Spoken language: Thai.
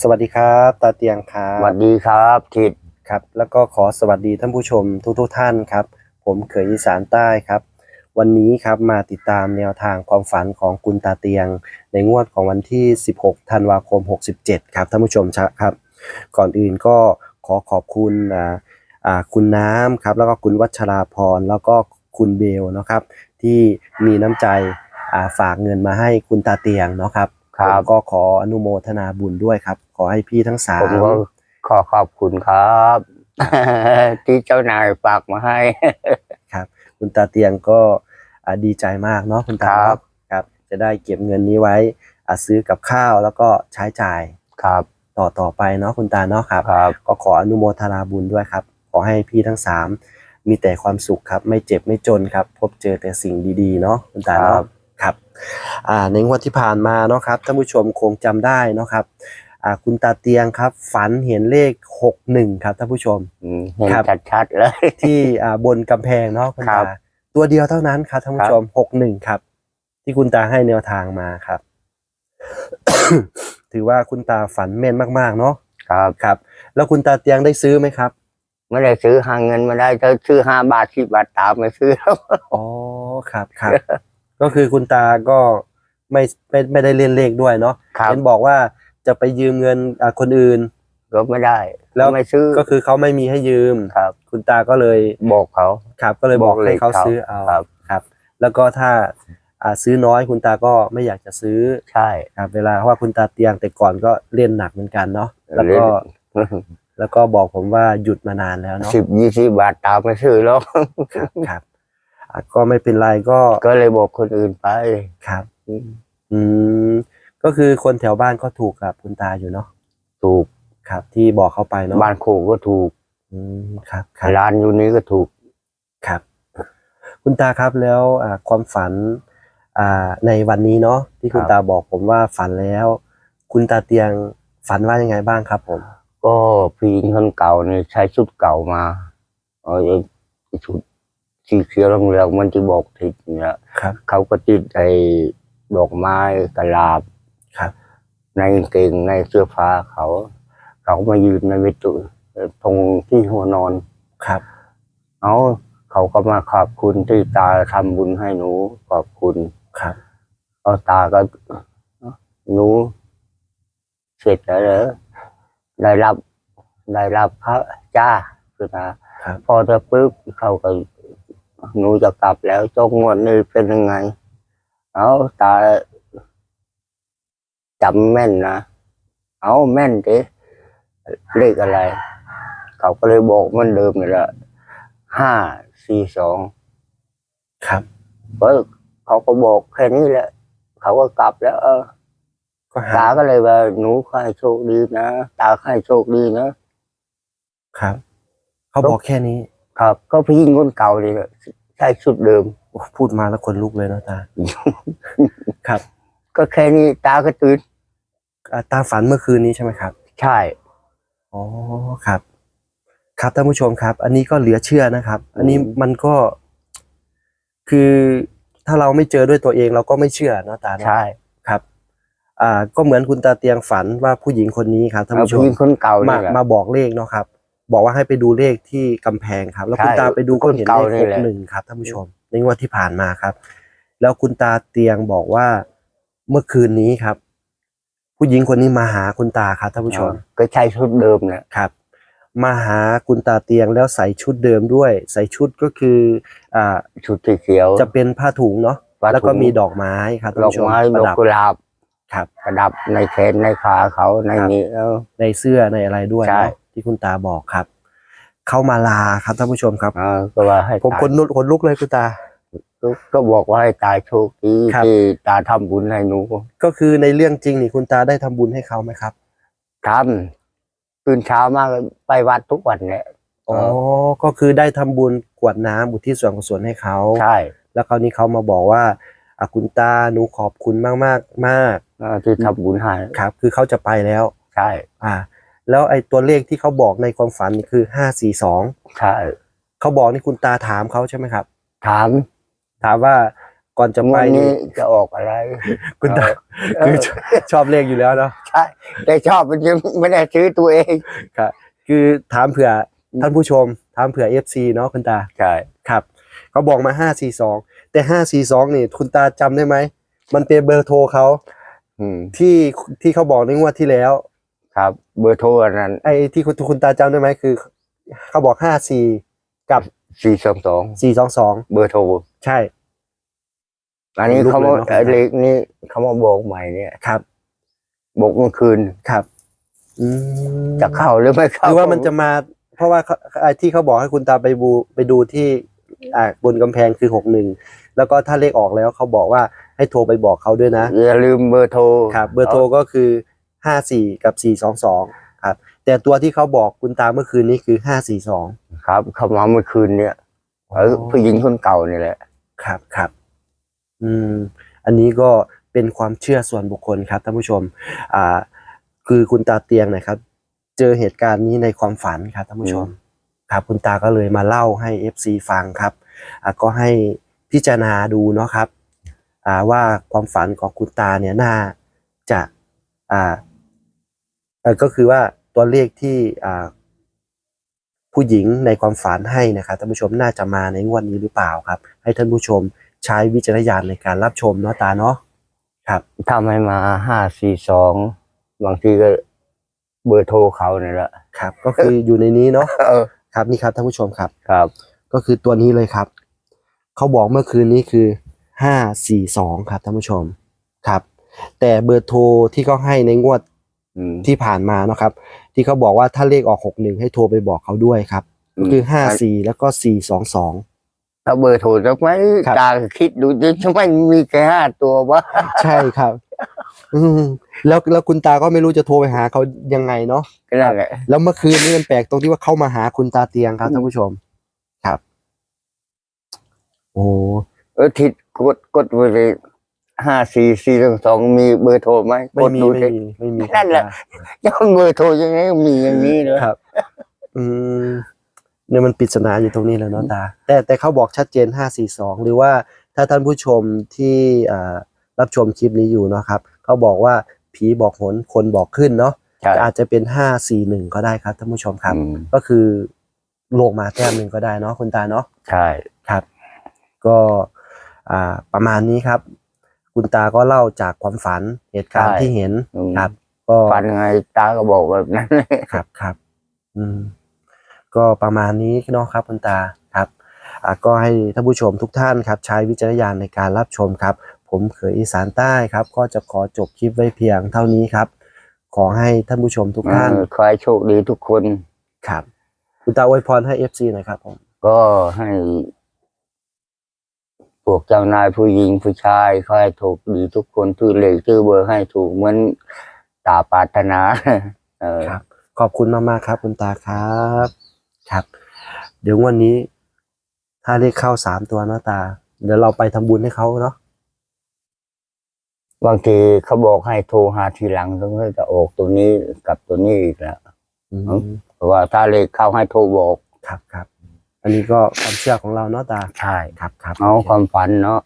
สวัสดีครับ ตาเตียงครัสบวัสดีครับทิดครับ แล้วก็ขอสวัสดีท่านผู้ชมทุกๆท่านครับ ผมเขยอีสานใต้ครับ วันนี้ครับมาติดตามแนวทางความฝันของคุณตาเตียง ในงวดของวันที่ 16 ธันวาคม 67 ครับท่านผู้ชมครับ ก่อนอื่นก็ขอขอบคุณอ่าอ่าคุณน้ำครับแล้วก็คุณวัชราพรแล้วก็คุณเบลนะครับ ที่มีน้ำใจอ่าฝากเงินมาให้คุณตาเตียงเนาะครับครับ ผมก็ขออนุโมทนาบุญด้วยครับ ขอให้พี่ทั้งสาผมมก็ขอขอบคุณครับ ที่เจ้านายฝากมาให้คุณตาเตียงก็อ่าดีใจมากเนาะคุณตาครับเนาะครับ จะได้เก็บเงินนี้ไว้อ่าซื้อกับข้าวแล้วก็ใช้จ่ายครับ ต่อต่อไปเนาะคุณตาเนาะครับครับ ก็ขออนุโมทนาบุญด้วยครับ ขอให้พี่ทั้งสามมีแต่ความสุขครับ ไม่เจ็บไม่จนครับ พบเจอแต่สิ่งดีๆ เนาะคุณตาครัเนาะ บครับอ่าในงวดที่ผ่านมาเนาะครับท่านผู้ชมคงจำได้เนาะครับอ่าคุณตาเตียงครับ ฝันเห็นเลขหกหนึ่งครับท่านผู้ชมอืมเห็นครับชัดๆเลยที่อ่าบนกำแพงเนาะคุณครัตาบตัวเดียวเท่านั้นครับท่านผู้ชมหกหนึ่งครับ ที่คุณตาให้แนวทางมาครับ ถือว่าคุณตาฝันแม่นมากๆ เนาะครับครับ แล้วคุณตาเตียงได้ซื้อไหมครับไม่ได้ซื้อหาเงินมาได้ถ้าซื้อห้าบาทสิบบาทตามไม่ซื้อแล้วอ๋อครับครับ ก็คือคุณตาก็ไม่ไม่ไม่ได้เล่นเลขด้วยเนาะครับ เห็นบอกว่าจะไปยืมเงินอ่าคนอื่น ก็ไม่ได้แล้วไม่ซื้อก็คือเขาไม่มีให้ยืม ครับ คุณตาก็เลยบอกเขา ครับก็เลยบอกบอกเลให้ขเขาเขาซื้อเอาครับ ครับ แล้วก็ถ้าอ่าซื้อน้อยคุณตาก็ไม่อยากจะซื้อใช่ ครับเวลาเพราะว่าคุณตาเตียงแต่ก่อนก็เล่นหนักเหมือนกันเนาะแล้วก็เล่นแล้วก็บอกผมว่าหยุดมานานแล้วเนาะสิบยี่สิบบาทตามไม่ซื้อแล้วครับครับอะ ก็ไม่เป็นไรก็ก็เลยบอกคนอื่นไปครับ อืมก็คือคนแถวบ้านก็ถูกกับคุณตาอยู่เนาะถูกครับ ที่บอกเขาไปเนาะบ้านโคกก็ถูก อืมครับครับร้านอยู่นี้ก็ถูกครับ คุณตาครับแล้วอ่าความฝัน อ่า ในวันนี้เนาะที่คุณครับตาบอกผมว่าฝันแล้ว คุณตาเตียงฝันว่ายังไงบ้างครับ ผม ก็ผู้หญิงคนเก่าเนี่ยใช้ชุดเก่ามาเออไอ้ชุด สีเขียวเหลืองๆมันจะบอกทิศเนี่ยครับ เขาก็ติดไอ้ดอกไม้กระลาบครับ ในกางเกงในเสื้อผ้าเขา เขามายืนในวิตุตรงที่หัวนอนครับ เอาเขาก็มาขอบคุณที่ตาทำบุญให้หนูขอบคุณครับเอาตาก็หนูเสร็จแล้วเหรอได้รับได้รับพระจ้าคือนะครับพอจะปุ๊บเขาก็ หนูจะกลับแล้วจงงวดนี้เป็นยังไง เอาตาจำแม่นนะ เอาแม่นดิเลขอะไร เขาก็เลยบอกเหมันเดิมนี่แหละห้าสี่สองครับเออเขาก็บอกแค่นี้แหละ เขาก็กลับแล้ว เออก็หาตาก็เลยว่าหนูขอให้โชคดีนะ ตาขอให้โชคดีนะ ครับ เขาบอกแค่นี้ ครับ ก็พี่หญิงคนเก่าเลยแหละใช่ชุดเดิม โอ้พูดมาแล้วคนลุกเลยเนาะตา ครับก็แค่นี้ตาก็ตื่นอ่าตาฝันเมื่อคืนนี้ใช่ไหมครับ ใช่ อ๋อครับ ครับท่านผู้ชมครับ อันนี้ก็เหลือเชื่อนะครับ อันนี้มันก็ คือถ้าเราไม่เจอด้วยตัวเองเราก็ไม่เชื่อเนอะตาเนอะใช่ครับ อ่า ก็เหมือนคุณตาเตียงฝันว่าผู้หญิงคนนี้ครับท่านเอาผู้ชพี่มหญิงคนเก่ามานี่แหละมาบอกเลขเนาะครับ บอกว่าให้ไปดูเลขที่กำแพงครับ แล้วคุณใช่ตาไปดูก็เห็นคนเก่าเลขนี่หแหกละหนึ่งครับท่านผู้ชม ในงวดที่ผ่านมาครับ แล้วคุณตาเตียงบอกว่าเมื่อคืนนี้ครับ ผู้หญิงคนนี้มาหาคุณตาครับท่านผู้ชม ก็ใช่ชุดเดิมเนี่ยครับ มาหาคุณตาเตียงแล้วใส่ชุดเดิมด้วย ใส่ชุดก็คืออ่าชุดสีเขียว จะเป็นผ้าถุงเนาะผ้าถุงแล้วก็มีดอกไม้ครับท่านดอกผู้ชมไม้ปดระอกดับกุหลาบครับประดับในแขนในขาเขาในครับนี้เออในเสื้อในอะไรด้วยใช่เนาะ ที่คุณตาบอกครับ เข้ามาลาครับท่านผู้ชมครับเออก็ว่าให้ผมตายคนลุกคนลุกเลยคุณตาก็ก็บอกว่าให้ตายโชคดีครับ ที่ตาทำบุญให้หนูก็คือในเรื่องจริงนี่คุณตาได้ทำบุญให้เขาไหมครับทำตื่นเช้ามากไปวัดทุกวันเนี่ยอ๋อ ก็คือได้ทำบุญกรวดน้ำอุทิศส่วนกุศลให้เขา ใช่แล้วคราวนี้เขามาบอกว่าอะคุณตาหนูขอบคุณมากมากๆมากเออที่ทำบุญให้ครับ คือเขาจะไปแล้ว ใช่ อ่า แล้วไอ้ตัวเลขที่เขาบอกในความฝันนี่คือห้าสี่สองใช่เขาบอกนี่คุณตาถามเขาใช่ไหมครับ ถาม ถามว่าก่อนจะงไปวดนี่นี้จะออกอะไร คุณตาเอคืออชชอบเลขอยู่แล้วเนาะใช่แต่ชอบมันยังไม่ได้ซื้อตัวเอง คือถามเผื่อท่านผู้ชม ถามเผื่อ FC เนาะคุณตาใช่ครับเขาบอกมาห้าสี่สองแต่ห้าสี่สองนี่ คุณตาจำได้ไหมมันเป็นเบอร์โทรเขาอืมที่ที่เขาบอกในงวดที่แล้ว ครับ เบอร์โทรอันนั้นไอ้ที่คุณคุณตาจำได้ไหมคือ เขาบอกห้าสี่กับสี่สองสองสี่สองสองเบอร์โทรใช่ อันนี้ลูกเขามาเลยเนาะไอ้เล็กนี่เขามาบอกใหม่เนี่ยครับบอกเมื่อคืนครับอืมจะเข้าหรือไม่เข้าหรือว่ามันจะมา เพราะว่าเขาไอ้ที่เขาบอกให้คุณตาไปบูไปดูที่อ่าบนกำแพงคือหกหนึ่งแล้วก็ถ้าเลขออกแล้วเขาบอกว่าให้โทรไปบอกเขาด้วยนะอย่าลืมเบอร์โทรครับ เบอร์โทรก็คือ ห้าสี่กับสี่สองสองครับ แต่ตัวที่เขาบอกคุณตาเมื่อคืนนี้คือห้าสี่สองครับเขามาเมื่อคืนเนี่ยเออผู้หญิงคนเก่านี่แหละ ครับครับ อืม อันนี้ก็เป็นความเชื่อส่วนบุคคลครับท่านผู้ชม อ่า คือคุณตาเตียงนะครับ เจอเหตุการณ์นี้ในความฝันครับท่านผู้ชม ครับคุณตาก็เลยมาเล่าให้ FC ฟังครับ อ่าก็ให้พิจารณาดูเนาะครับ อ่าว่าความฝันของคุณตาเนี่ยน่าจะ อ่าเอ่อ ก็คือว่าตัวเลขที่อ่าผู้หญิงในความฝันให้นะครับท่านผู้ชมน่าจะมาในงวดนี้หรือเปล่าครับ ให้ท่านผู้ชมใช้วิจารณญาณในการรับชมเนาะตาเนาะครับถ้าไม่มาห้าสี่สองบางทีก็เบอร์โทรเขาเนี่ยแหละครับ ก็คืออยู่ในนี้เนาะเออครับนี่ครับท่านผู้ชมครับครับ ก็คือตัวนี้เลยครับเขาบอกเมื่อคืนนี้คือห้าสี่สองครับท่านผู้ชมครับ แต่เบอร์โทรที่เขาให้ในงวดอืม ที่ผ่านมาเนาะครับ ที่เขาบอกว่าถ้าเลขออกหกหนึ่งให้โทรไปบอกเขาด้วยครับก็คือห้าสี่แล้วก็สี่สองสองถ้าเบอร์โทรจะไม่ครับตาคิดดูจะไม่มีแค่ห้าตัววะใช่ครับอืมแล้วแล้วคุณตาก็ไม่รู้จะโทรไปหาเขายังไงเนาะก็นั่นแหละแล้วเมื่อคืนนี้มันแปลกตรงที่ว่าเข้ามาหาคุณตาเตียงครับท่านผู้ชม ครับ โอ้เออทิดกดกดไปเลย ห้าสี่สี่สองสองมีเบอร์โทรไหมไม่กดมีดูไม่สิมีไม่มีนั่นแหละจะเบอร์โทรยังไงก็มีอย่างนี้เลยครับ อืมเนี่ยมันปริศนาอยู่ตรงนี้แล้วเนาะตา แต่แต่เขาบอกชัดเจนห้าสี่สองหรือว่าถ้าท่านผู้ชมที่อ่ารับชมคลิปนี้อยู่เนาะครับเขาบอกว่าผีบอกหนคนบอกขึ้นเนาะใช่อาจจะเป็นห้าสี่หนึ่งก็ได้ครับท่านผู้ชมครับ อืมก็คือลงมาแต้มหนึ่งก็ได้เนาะคุณตาเนาะ ใช่ ครับก็อ่าประมาณนี้ครับ คุณตาก็เล่าจากความฝันเหตุการณ์ที่เห็นอืมครับ ก็ฝันยังไงตาก็บอกแบบนั้นครับครับ อืม ก็ประมาณนี้เนาะครับคุณตาครับอ่าก็ให้ท่านผู้ชมทุกท่านครับ ใช้วิจารณญาณในการรับชมครับ ผมเขยอีสานใต้ครับ ก็จะขอจบคลิปไว้เพียงเท่านี้ครับ ขอให้ท่านผู้ชมทุกท่านเออขอให้โชคดีทุกคนครับ คุณตาอวยพรให้ FC หน่อยครับผมก็ให้ พวกเจ้านายผู้หญิงผู้ชายขอให้ถูกดีทุกคนชื่อเลขชื่อเบอร์ให้ถูกเหมือนตาปรารถนาเออครับ ขอบคุณมากๆครับ คุณตาครับครับ เดี๋ยววันนี้ ถ้าเลขเข้าสามตัวเนาะตา เดี๋ยวเราไปทำบุญให้เขาเนาะบางทีเขาบอกให้โทรหาทีหลังต้องให้จะออกตัวนี้กับตัวนี้อีกแล้วอืมอืมเพราะว่าถ้าเลขเข้าให้โทรบอกครับครับ อันนี้ก็ความเชื่อของเราเนาะตา ใช่ครับครับเอาความฝันเนาะ